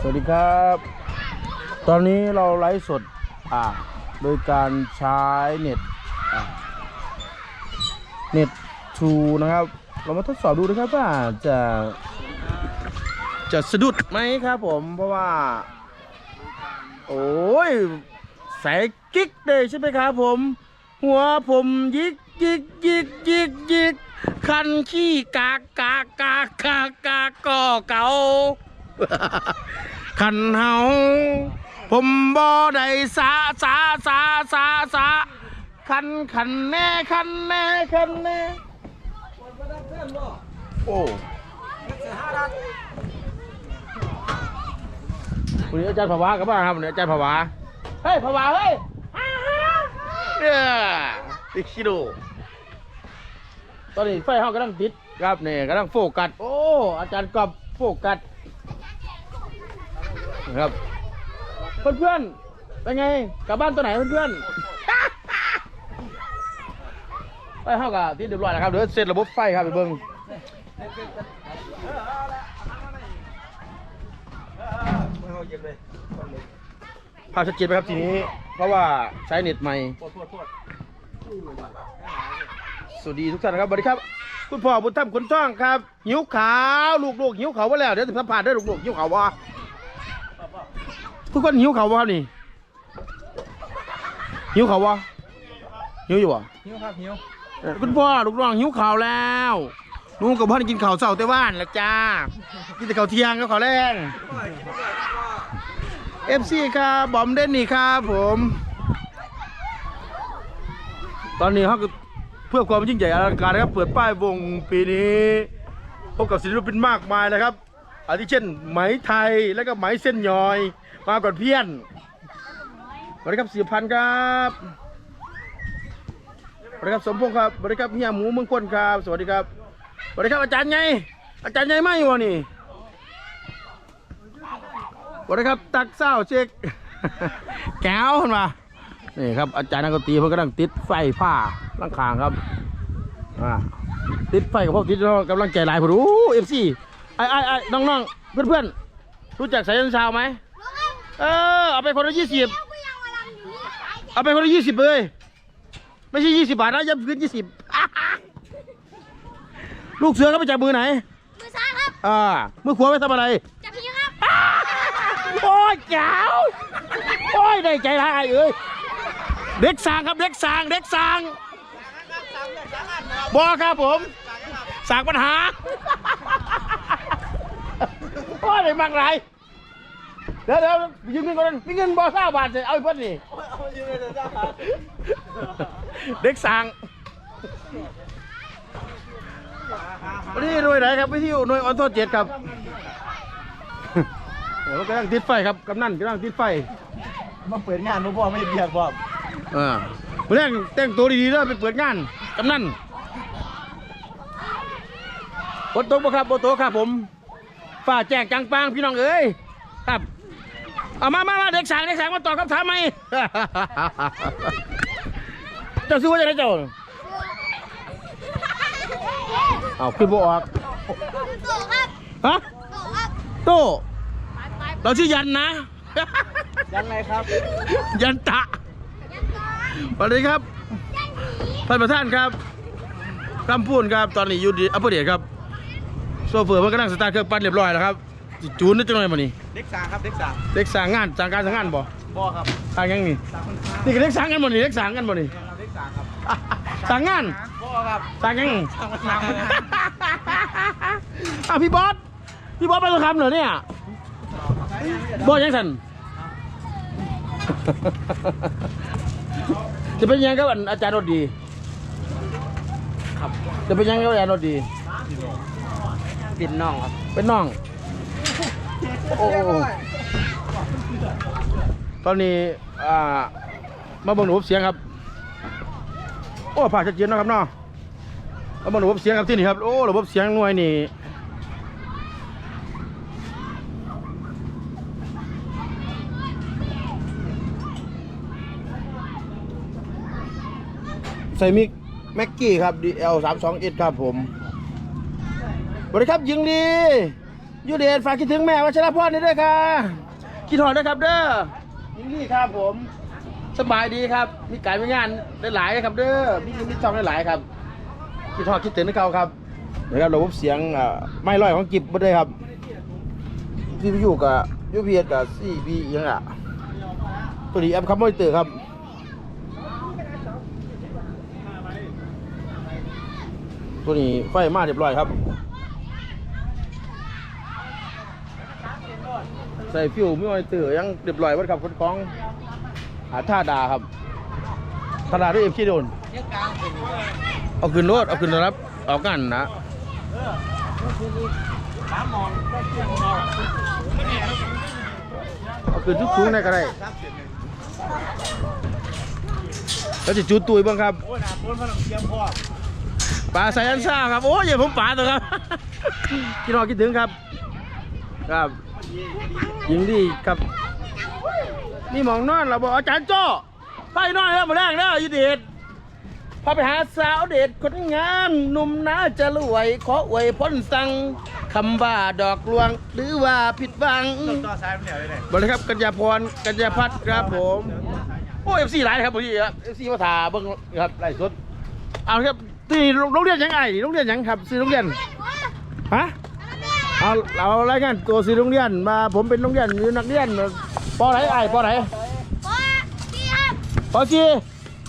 สวัสดีครับ ตอนนี้เราไลฟ์สดอ่าโดยการใช้เน็ตเน็ตทูนะครับ เรามาทดสอบดูนะครับว่าจะจะสะดุดไหมครับผมเพราะว่า โอ้ยใส่กิ๊กเลยใช่ไหมครับผม หัวผมยิกยิกยิกยิกยิกคันขี้กากกากกากกากกากก็เก่า คันเฮาผมบ่ได้สาสาสาสาสาคันคันแน่คันแน่คันแน่โอ้วันนี้อาจารย์ภาวะกับบ้านครับวันนี้อาจารย์ภาวะเฮ้ยภาวะเฮ้ยเนี่ยติ๊กชิโดตอนนี้ไฟห้องกำลังติดครับเนี่ยกำลังโฟกัสโอ้อาจารย์กอบโฟกัส นะครับ เพื่อนๆเป็นไงกลับบ้านตัวไหนเพื่อนๆไปเข้ากับที่เรียบร้อยแล้วครับเดี๋ยวเสร็จระบบไฟครับไปเบิ้งภาพชัดเจนไหมครับทีนี้ เพราะว่าใช้เน็ตใหม่สวัสดีทุกท่านครับสวัสดีครับ คุณพ่อบุญธรรมคุณท่องครับหิวขาว ลูกๆหิวขาวมาแล้วเดี๋ยวจะสัมผัสได้ลูกๆหิวขาววะ ทุกคนหิวเขาวบ่ครับนี่หิวเขาวบ่หิวอยู่บ่หิวครับหิวเอ่อคุณพ่อลูกน้องหิวข้าวแล้วหนุ่งกับพ่อกินข้าวเช้าแต่บ้านแล้วจ้า กินแต่ข้าวเที่ยงกับข้าวแรงเอฟซีครับบอมเด่นนี่ครับผม ตอนนี้เขาก็เพื่อความยิ่งใหญ่อลังการนะครับ เปิดป้ายวงปีนี้ พบกับศิลปินมากมายนะครับ อาทิเช่นไหมไทยและก็ไหมเส้นยอย มาก่อนเพี้ยนสวัสดีครับสี่พันครับสวัสดีครับสมพงษ์ครับสวัสดีครับเฮียหมูเมืองพ้นครับ สวัสดีครับสวัสดีครับอาจารย์ไงอาจารย์ไงไม่วะนี่สวัสดีครับตักเศร้าเช็คแก้วขึ้นมานี่ครับอาจารย์นักดนตรีเพิ่งกำลังติดไฟผ้าล่างคางครับติดไฟกับพวกติดกำลังใจหลายผมรู้เอฟซี ไอ้ไอ้ไอ้น้องๆเพื่อนๆรู้จักสายยันชาวไหมเออเอาไปคนละยี่สิบเอาไปคนละยี่สิบเลย ไม่ใช่ยี่สิบบาทนะยับคืนยี่สิบลูกเสือเขาไปจับมือไหนมือซ้ายครับอ่ามือขวาไปทำอะไรจับพี่ครับโอ้ยเจ้าโอ้ยได้ใจร้ายเอ้ยเด็กสร้างครับเด็กสร้างเด็กสร้างบอครับผมสร้างปัญหา โอ้ยได้มากไรเดี๋ยวเดี๋ยวยืมเงินก่อนมีเงินบอซ่าบาทเลยเอาไปเพิ่นนี่เด็กสร้างวันนี้หน่วยไหนครับวิทยุหน่วยออนโทษเจ็ดครับ เดี๋ยวกำลังติดไฟครับกำนันกำลังติดไฟ มาเปิดงานพ่อไม่เบียดพ่อเออเรื่องแต่งตัวดีๆแล้วไปเปิดงานกำนันบนโต๊ะบ่ครับบนโต๊ะครับผม ฝ่าแจกจังปังพี่น้องเอ้ยครับเอามามามาเด็กสางเด็กสางมาตอบคำถามไหม เจ้าซื้อว่าจะได้เจ้าเอาขึ้นบ่ออกโตครับฮะโตครับโตไปไปเราชื่อยันนะ ยังไงครับ ยันตะยันก่อนสวัสดีครับยันผีท่านประธานครับคำพูดครับตอนนี้อยู่ดีอัปเดตครับ โซเฟอร์มันก็นั่งสตาร์ทเครื่องปั่นเรียบร้อยแล้วครับสิจูนนิดจังหน่อยมานี่เด็กสางครับเด็กสางเด็กสร้างงานสร้างการสร้างงานบ่พ่อครับสร้างยังนี่สางคนค้านี่ก็เด็กสร้างกันบ่นี่เด็กสร้างกันบ่นี่ครับเด็กสางครับสร้างงานพ่อครับสร้างยังสางคนค้าอะพี่บอสพี่บอสไปตัวคำเหรอเนี่ยบอสยังสันจะเป็นยังกับอันอาจารย์รถดี ครับจะเป็นยังกับอาจารย์รถดี เปิดน่องครับ เป็นน้อง โอ้โอตอนนี้ อ่า มาบิ่งระบเสียงครับ โอ้ผ่าชัดเจนนะครับเนาะมาบิ่งระบบเสียงครับที่นี่ครับ โอ้ระบบเสียงหน่วยนี่ใส่มิกแม็กกี้ครับ DL 3 2 1ครับผม สวัสดีครับยิงดียูเดชฝากคิดถึงแม่วัชรพรนี่ด้วยค่ะคิดถอดด้วยครับเด้อยิงลีครับผม สบายดีครับ มีการมีงานได้หลายครับ เด้อมีมีช่องได้หลายครับคิดถอดคิดถึงนึกเขาครับเดี๋ยวครับระบบเสียงไม่ร้อยของกิบบ่ได้ครับที่อยู่กับยูพีเอสกับซีบียังอะตัวนี้แอปคัมมอนิเตอร์ครับตัวนี้ไฟมาเรียบร้อยครับ ใส่ฟิวไม่ออยเตอยังเรียบร้อยวัดครับคนของหาท่าดาครับท่าดาด้วยเอ็มขี้โดนเอาขึ้นรถเอาขึ้นรับเอากันนะเอาขึ้นทุกสูงได้ก็ได้ครับเสร็จเลยแล้วจะจุดตุยบ้างครับปลาใส่อันซ่าครับ โอ้ยผมปลาตัวครับคิดรอคิดถึงครับ ครับ ยิงดีครับ นี่หมองนอนเราบอกอาจารย์โจ้ไปนอนแล้วมาแรกแล้วยูเดชพาไปหาสาวเดชคนงามหนุ่มน่าจะรวยขออวยพ้นสั่งคำว่าดอกลวง หรือว่าผิดหวังต้องต่อสายมันเดี๋ยวเลยบริครับกัญญาพรกัญญาพัฒน์ครับผมโอ้เอฟซีหลายครับพี่ครับเอฟซีมาถาเบิ้งครับไล่สดเอาครับที่โรงเรียนยังไงโรงเรียนยังครับซื้อโรงเรียนฮะ เอาเอารายงานตัวซื้อโรงเรียนมาผมเป็นโรงเรียนอยู่นักเรียนปอไหนไอ้ปอไหนพ่อพี่ครับปอซี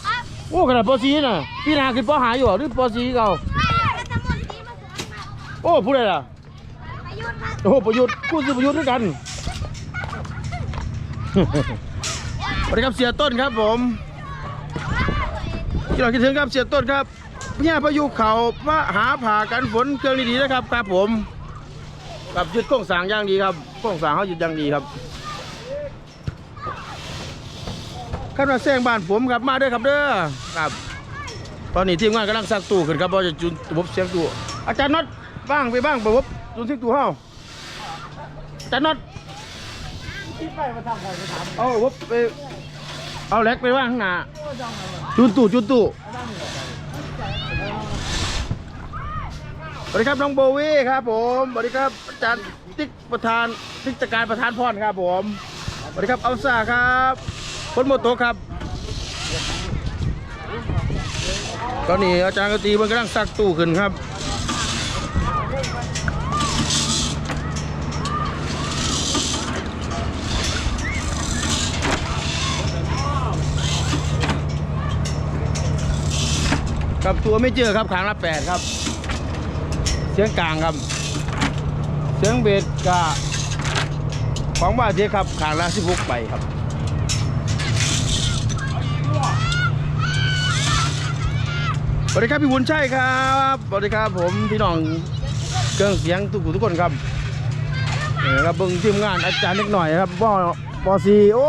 ครับโอ้ขนาดปอซีน่ะพี่นาขึ้นปอหาอยู่เหรอหรือปอซีเก่าไม่รัฐมนตรีมาสอนมาโอ้พูดอะไรล่ะประยุทธ์ครับโอ้ประยุทธ์กูซื้อประยุทธ์ด้วยกัน สวัสดีครับเสียต้นครับผมที่เราคิดถึงครับเสียต้นครับเนี่ยพายุเขามาหาผ่ากันฝนเครื่องดีๆนะครับครับผม กับยึดโค้งสางอย่างดีครับโค้งสางเขายึดอย่างดีครับขั้นมาแซงบ้านผมครับมาด้วยครับเด้อครับ ตอนนี้ทีมงานกำลังสร้างตู้ขึ้นครับเราจะจุนบบเสียงตู้อาจารย์น็อตบ้างไปบ้างระบบจุนเสียงตู้เฮาอาจารย์น็อตเอาบบไปเอาแล็กไปว่างข้างหน้าจุนตู้จุนตู้ สวัสดีครับน้องโบวี่ครับผมสวัสดีครับอาจารย์ติ๊กประธานติ๊กจักการประธานพรครับผมสวัสดีครับอัลซ่าครับคนโมโตะครับ ตอนนี้อาจารย์กตีมันกำลังซักตู้ขึ้นครับกับตัวไม่เจอครับขางละแปดครับ สียงกลางครับ เสียงเบสกะของบ้านเจ๊ครับขางละสิบหกใบครับสวัสดีครับพี่บุญชัยครับสวัสดีครับผมพี่น้องเครื่องเสียงทุกทุกคนครับนี่ครับเบิ้งทีมงานอาจารย์เล็กหน่อยครับปอปอซีโอ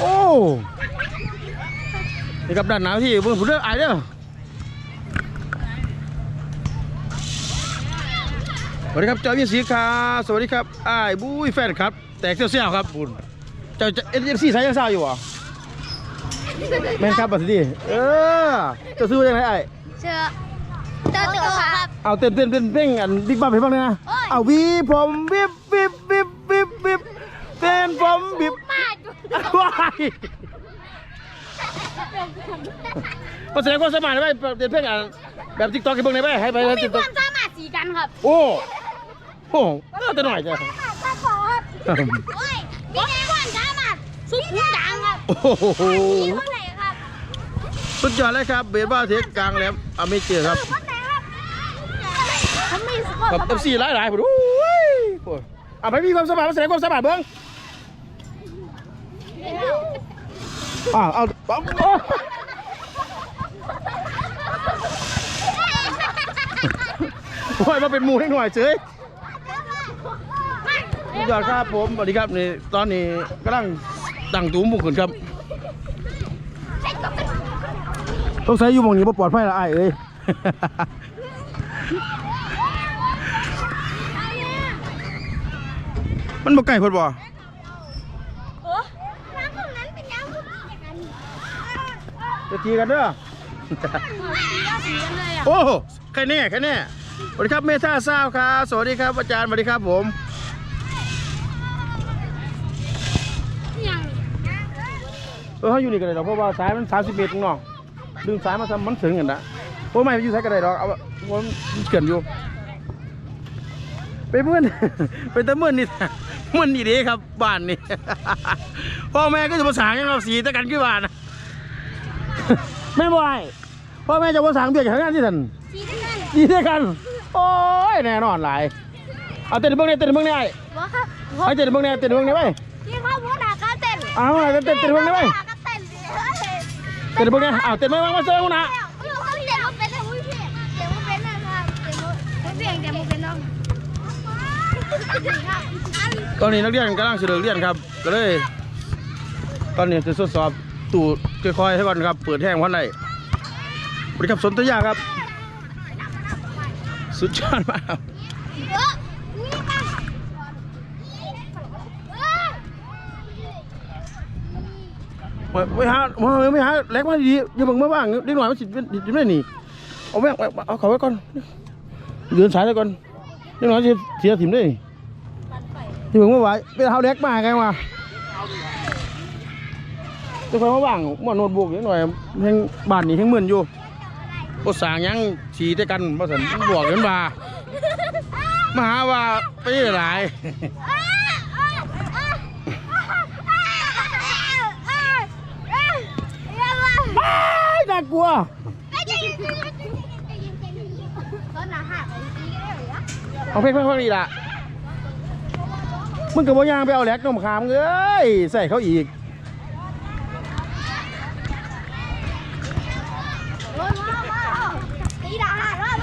โอ้นี่ครับด้านหนาวที่เบิ้งผู้เลือกไอเด้อ สวัสดีครับเจ้าวินสีครับสวัสดีครับไอ้ายบุ้ยแฟนครับ แตกเซี่ยวๆครับบุญเจ้าเอ็นเอ็มซีสายยังซ่าอยู่เหรอะแม่นครับบัดนี้เออเจะซื้อยังไงไอ้ายเชื่อเจ้าตัวครับเอาเต้นเต้นเต้นเต้นอันบิ๊กบัมให้ฟังหน่อยนะโอ้ยเอาวีผมวิบวิบวิบวิบวิบเต้นผมวิบมาดูว้ายมาแสดงความสามารถได้ไหมเต้นเพลงอะแบบติ๊กต็อกให้เบิ่งได้ไหมให้ไปมีติ๊กคต็อกวามสามารถสีกันครับโอ้ โหน่าจะหน่อยจ้ะข้าขอครับโอ้ยมีความสามารถสุดหูดังครับโอ้โหมีคนไหนครับสุดยอดเลยครับ เบสบ้าเทคกลางแหลมอเมเจอร์ครับคนไหนครับเขามีความกับสาเอมารฟถซีหลายหลายๆผมโอ้ยโอ้ยอะไปมีความสามารถมาแสดงความสามารถเบิ่งอ่าเอาปั๊บโอ้โอ้ยมาเป็นหมูให้หน่อยเฉย สุดยอดครับผมสวัสดีครับนี่ตอนนี้กำลังตั้งตูมบุกขึ้นครับต้องใช้อยู่มองนี้บ่ปลอดภัยละไอ้เอ้ยมันบ่ไกลเพิ่นบ่โอ้น้ำตรงนั้นเป็นน้ำอย่าจะทีกันเด้อสีก็สีกันเลยอะโอ้ใครแน่ใครแน่สวัสดีครับเมธาซาวครับ สวัสดีครับอาจารย์สวัสดีครับผม ยัง เออเขาอยู่นี่กันเลยดอกเพราะว่าสายมันสามสิบเมตรข้างนอกดึงสายมาทำมันถึงกันนะเพราะไม่ไปอยู่สายกันเลยดอกเอาว่ามันเกินอยู่ ไปเมื่อนไปแต่เมื่อนนี่เมื่อนนี่เดีครับบ้านนี่พ่อแม่ก็จะมาสางยังเราสีตะกันกี่บาทนะไม่บ่อยพ่อแม่จะมาสางเบียร์อย่างนั้นที่ท่านสีด้วยกันดีด้วยกันโอ้ยแน่นอนหลายเอาเต้นเบิ้งเนี่ยเต้นเบิ้งเนี่ยไอ้บอกครับไอ้เต้นเบิ้งเนี่ยเต้นเบิ้งเนี่ยไปที่เขาพูดหนาก็เต้นเอามาเต้นเต้นเต้นเบิ้งเนี่ยไปหนาก็ เต้นเลยเต้นเบิ้งนะเอาเต้นเบิ้งมาเจอกูนะลูกเต้นมันเป็นอะไรพี่เต้นมันเป็นนะครับเต้นมันเปลี่ยนเต้นมันเป็นน้องครับตอนนี้นักเรียนกำลังเฉลิมเรียนครับ ก็เลย ตอนนี้จะทดสอบตู่ค่อยๆให้ก่อนครับ เปิดแห้งวันไหนบริครับสนธยาครับ สุดยอดมากครับ เออนี่กันเออ ไว้ไว้หาไว้ไม่หาแลกมาดีๆอย่าเบิ่งมาว่างเด็กหน่อยมันสิเป็นสิเป็นนี่เอาแม่เอาเขาไว้ก่อนเดินสายเลยก่อนเด็กหน่อยเสียถิ่มได้นี่อย่าเบิ่งมาไหวเป็นเฮาแลกมาไงวะจะคอยมาว่างหมอโน้ตบุ๊กนิดหน่อยแห่งบ้านนี่แห่งหมื่นอยู่บ่สางยังสีด้วยกันบ่สันบวกกันมามาหาว่าไปหลายายน่ากลัวเอาเพลงเพลงเพลงนี่ล่ะมึงกับว่ายางไปเอาแหลกนมขามเอ้ยใส่เขาอีก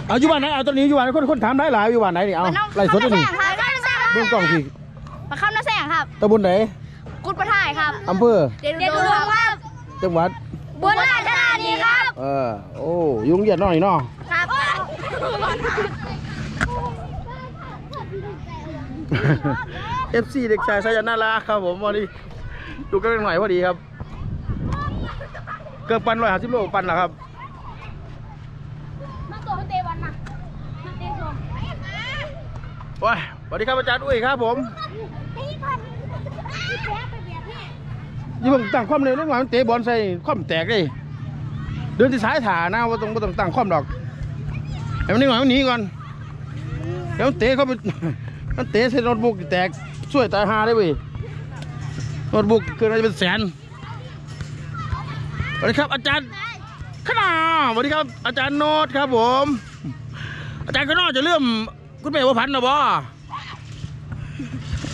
เอาอยู่บ้านไหนเอาตอนนี้อยู่บ้านไหนคนคนถามได้หลายอยู่บ้านไหนนี่เอาไล่สดเลยนี่เบื้องกล้องสิมาคำน้าแสงครับตำบลไหนกุดประท่ายครับอำเภอเด็ดดูครับจังหวัดบุญราชธานีครับ เออ โอ้ยุงเหยียดน้อยเนาะครับเอฟซีเด็กชายสายันนาราครับผมวันนี้อยู่กันหน่อยพอดีครับ เกือบปันร้อยห้าสิบโลปันแล้วครับมาตัวเตวันมามาเตส่งว้ายสวัสดีครับอาจารย์อุ้ยครับผมตีก่อนพี่แป๊บไปเบียดพี่ยี่ผมตั้งความเร็วเรื่องว่ามันเตะบอลใส่ความแตกเลย เดินที่สายถานะว่าต้องว่าต้องตั้งความดอกให้มันนี่หน่อยมันหนีก่อนเดี๋ยวเตะเข้าไปมันเตะใส่โน้ตบุ๊กแตกช่วยตายหาได้เว้ยโน้ตบุ๊กคืออะไรเป็นแสนสวัสดีครับ อาจารย์ขนาสวัสดีครับ อาจารย์โน้ตครับผม อาจารย์ก็น่าจะเริ่มคุณเป๋บัวพันธ์นะบ่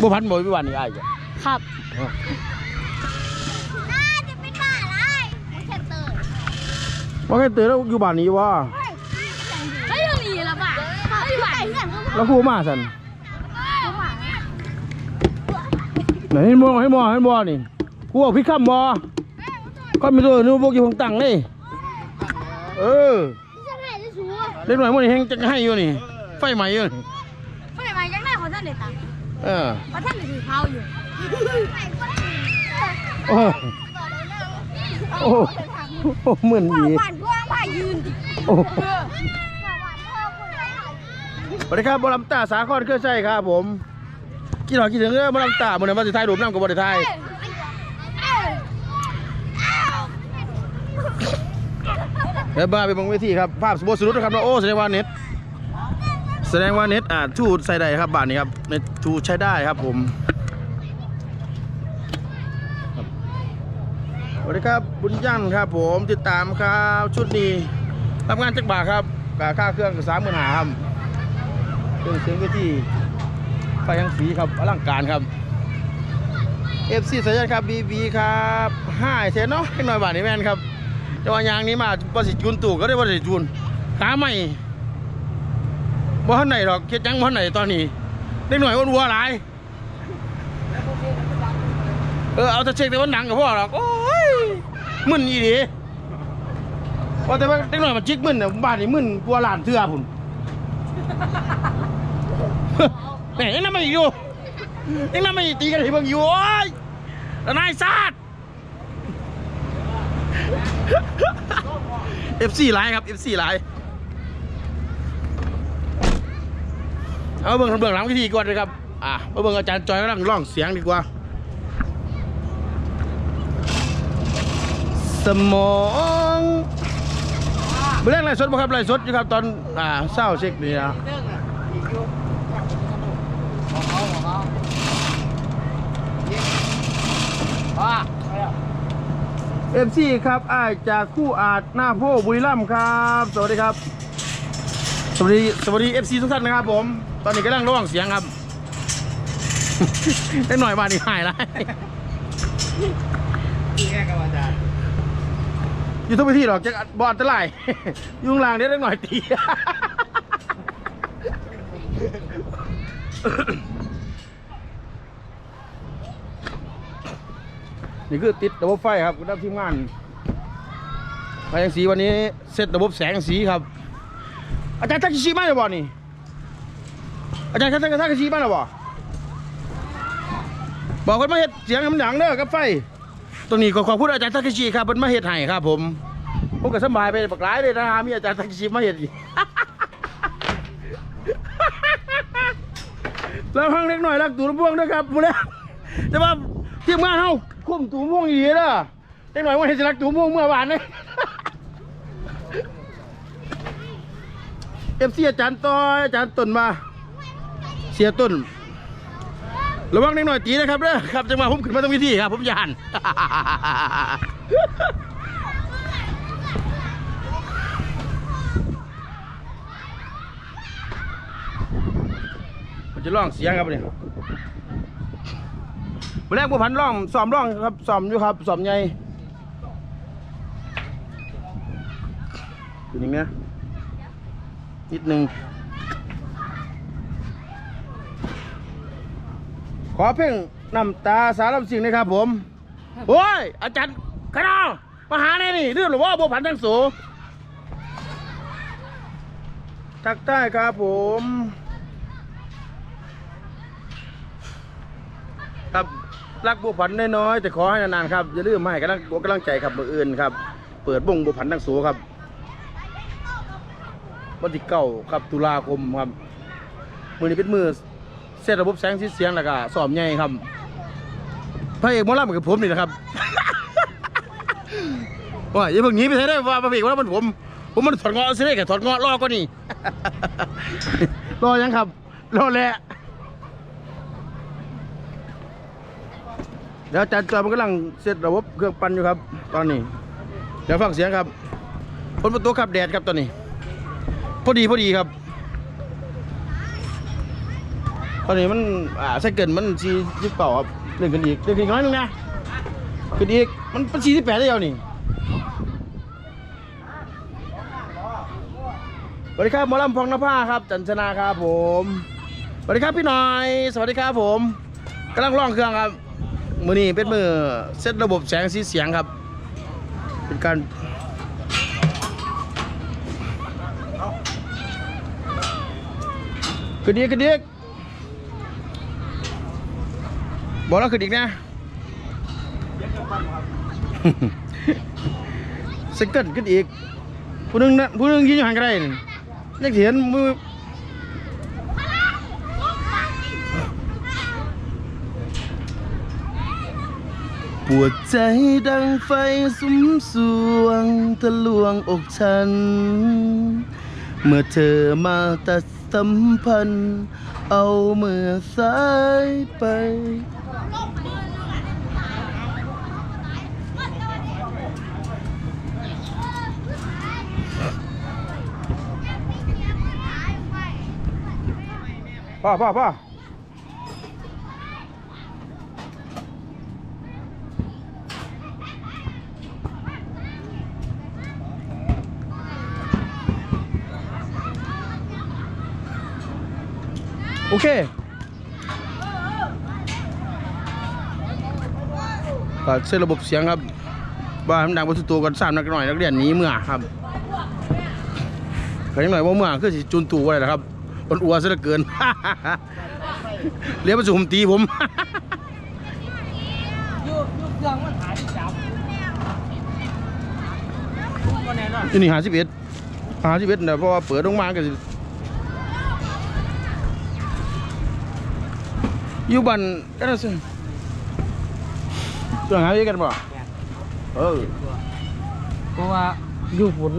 บัวพันธ์บ่อยวันนี้ไอ้ครับน่าจะเป็นบ้าอะไรไม่ใช่เตย ว่าแค่เตือนแล้วอยู่บ้านนี้ว่าเฮ้ยยังมีแล้วป่ะเขาอยู่ไหนเพื่อนเขาแล้วครูมาสันเขาหวังไหนเห็นบ่เห็นบ่เห็นบ่นี่ครูบอกพี่คำบ่ก็มีตัวนู้นพวกอยู่ของตังนี่เออจะไหนจะชัวเล็กหน่อยมันแห้งจะให้อยู่นี่ไฟไหม้อยู่นี่ไม่มายังได้ของท่านเด็ดตังเออเพราะท่านถือเท้าอยู่โอ้โอ้ โอ้เหมือนดีหวานพวงมายืนโอ้สวัสดีครับบอลำตาสาครเครือใช่ครับผมกินหอยกินถึงเรื่องบอลำตาเหมือนมาสิไทยรูปน้ำกับบอลไทยแล้วบ้าไปบังเวทีครับภาพสมบูรณ์สุดนะครับว่าโอ้แสดงว่าเน็ตแสดงว่าเน็ตอาจทูดใส่ได้ครับบ้านนี้ครับเน็ตทูใช้ได้ครับผมครับ ครับ บุญยั่งครับ ผมติดตามครับชุดนี้ทำงานจักบาทครับกาค่าเครื่องสามหมื่นหาครับเครื่องเสียงเวทีไฟยังสีครับอลังการครับ FC สายันครับ BB ครับห้าเซนเนาะให้หน่อยบาทนี้แม่นครับแต่ว่ายางนี้มาบริสิจูนตู่ก็ได้บริสิจูนขาใหม่บ่ทันไหนหรอกเฮ็ดยังบ่ทันไหนตอนนี้เด็กหน่อยอ้วนวัวหลายเออเอาแต่เช็คแต่ว่าหนังกับพ่อหรอกโอ้ มึนอีดีว่าแต่ว่าเด็กหน่อยมันจิกมึนน่ะบ้านนี่มึนกลัวหลานเทื่อพุ่นแหมยังนำมาอีกอยู่ยังนำมาอีกตีกันให้เบิ่งอยู่โอ้ยแล้วนายซาด FC หลายครับ FC หลายเอาเบิ่งเบื้องหลังวิธีก่อนเลยครับ อะมาเบิ่งอาจารย์จอยกำลังร้องเสียงดีกว่า สมองเมื่อแรกไลฟ์สดบ่ครับไลฟ์สดอยู่ครับตอนอ่าเศร้าเช็คนี่นะเองอะอีกอยู่ของเอฟซีครับอ้ายจากคู่อาจหน้าโพบุรีรัมย์ครับ สวัสดีครับ สวัสดีสวัสดีเอฟซีทุกท่านนะครับผม ตอนนี้กำลังร้องเสียงครับได้หน่อยบาดนี้หายแล้ว ที่แค่กับอาจารย์ อยู่ทุกวิธีหรอกจะบอดจะไล่ยุ่งลางเดี๋ยได้หน่อยตี นี่คือติดระบบไฟครับคุณด้านทีมงานมาอย่างสีวันนี้เซตระบบแสงสีครับ อาจารย์ทักชิชิมาหรือเปล่านี่ อาจารย์ทักทักทักชิชิมาหรือเปล่าบอกคนมาเห็ดเสียงน้ำหนังเด้อกับไฟ ตรงนี้ขอขอบคุณอาจารย์ทักชิชิครับเป็นมาเห็ดให้ครับ ผมผมก็สบายไปปักหลายเลยนะฮะมีอาจารย์ทักชิชิมาเห็ดอีกแล้วห้องเล็กหน่อยรักตูนพวงด้วยครับหมดแล้วแต่ว่าทีมงานเฮาคุ้มตูนพวงอีกเด้อเล็กหน่อยว่าเห็นจะรักตูนพวงเมื่อวานเลยเอฟซีอาจารย์ต้อยอาจารย์ต้นมา เสียต้น ระวังเล็กหน่อยตีนะครับเด้อครับจังหวะผมขึ้นมาตรงวิธีครับ ผมยานมันจะร้องเสียงครับเนี่ยวันแรกบัวพันร้องซ้อมร้องครับซ้อมอยู่ครับซ้อมใหญ่อยู่นี่นะนิดหนึ่ง ขอเพลงน้ำตาสารบสิ่งนะครับผมโอ้ยอาจารย์คณะมาหาแน่นี่เรื่องหรือว่าบัวพันธุ์ทั้งสูทักได้ครับผมครับรักบัวผันน้อยๆแต่ขอให้นานๆครับอย่าลืมให้กำลังกำลังใจครับมืออื่นครับ เปิดบ่งบัวผันทั้งสูครับวันที่เก้าครับตุลาคมครับมือนี้เป็นมือ เซตระบบแสงสีเสียงแล้วก็สอบใหญ่ครับพระเอกหมอลำกับผมนี่นะครับ ว่าอย่าเพิ่งหนีไปใช่ได้ว่าพระเอกหมอลำมันผม ผมมันถอดเงาะสิได้กับถอดเงาะรอก็นี่รอยังครับรอแหละเดี๋ยวอาจารย์จอยมันกำลังเซตระบบเครื่องปั่นอยู่ครับ ตอนนี้ เดี๋ยวฟังเสียงครับฝนประตูขับแดดครับตอนนี้ พอดีพอดีครับ ตอนนี้มันอ่าใส่เกินมันสีสิบเก่าครับเล่นกันอีกเล่นกันอีกน้อยหนึงนะขึ้นอีกมันเป็นสี่สิบแปดได้แล้วนี่สวัสดีครับหมอลำพองนภาครับ จันชนาครับผมสวัสดีครับพี่หน่อย สวัสดีครับผมกำลังร้องเครื่องครับ มือนี้เป็นมือเซตระบบแสงสีเสียงครับ เป็นการกระเดียกกระเดียก บอกแล้วขึ้นอีกนะสเกิลขึ้นอีก ผู้หนึงนะผู้หนึงยืนอยู่ห่างกันได้นี่ยังเห็นมือปวดใจดังไฟสุมสวงทะลวงอกฉัน เมื่อเธอมาตัดสัมพันธ์ เอาเมื่อสายไป พ่อพ่อพ่อโอเค ก็เส้นระบบเสียงครับว่ามันดังบนตัวกันสามนักหน่อยนักเรียนนี้เมื่อครับก็ยังหน่อยว่าเมื่อคือสิจุนตูอะไรนะครับอ่อนอัวซะเหลือเกินเรียกมาสู่ผมตีผมเรื่องมันหายที่จับก็แน่นอนอันนี้หาสิบเอ็ดหาสิบเอ็ดนะเพราะว่าเปิดลงมาก็สิอยู่บ้านกันนะสิ ตัวหาอยู่กันบ่เออเพราะว่าอยู่ฝน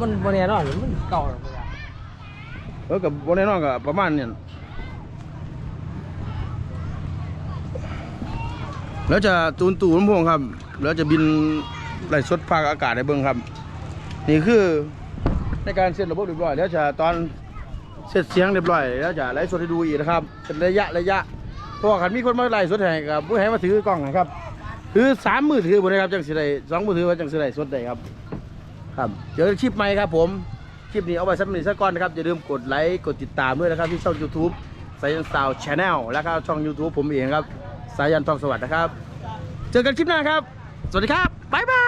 มันบริเวณนอนมันเก่าแล้วเออกับบ่แน่นอนกับประมาณเนี่ยแล้วจะตูนตู่ลำโพงครับ แล้วจะบินไหลสดภาคอากาศในเบิ้งครับ นี่คือในการเสร็จระบบเรียบร้อย แล้วจะตอนเสร็จเสียงเรียบร้อย แล้วจะไลฟ์สดให้ดูอีกนะครับเป็นระยะระยะเพราะว่าคันมีคนมาไลฟ์สดให้กับผู้ให้มาถือกล้องนะครับ ถือสามมือถือบนนะครับจังสิได้สองมือถือว่าจังสิได้สดได้ครับ ครับเจอคลิปใหม่ครับ ผมคลิปนี้เอาไว้สักหนึ่งสักก้อนนะครับอย่าลืมกดไลค์กดติดตามด้วยนะครับที่ช่อง YouTube สายันสาวชาแนลแล้วก็ช่อง YouTube ผมเองครับสายันทองสวัสดิ์นะครับ เจอกันคลิปหน้าครับ สวัสดีครับ บ๊ายบาย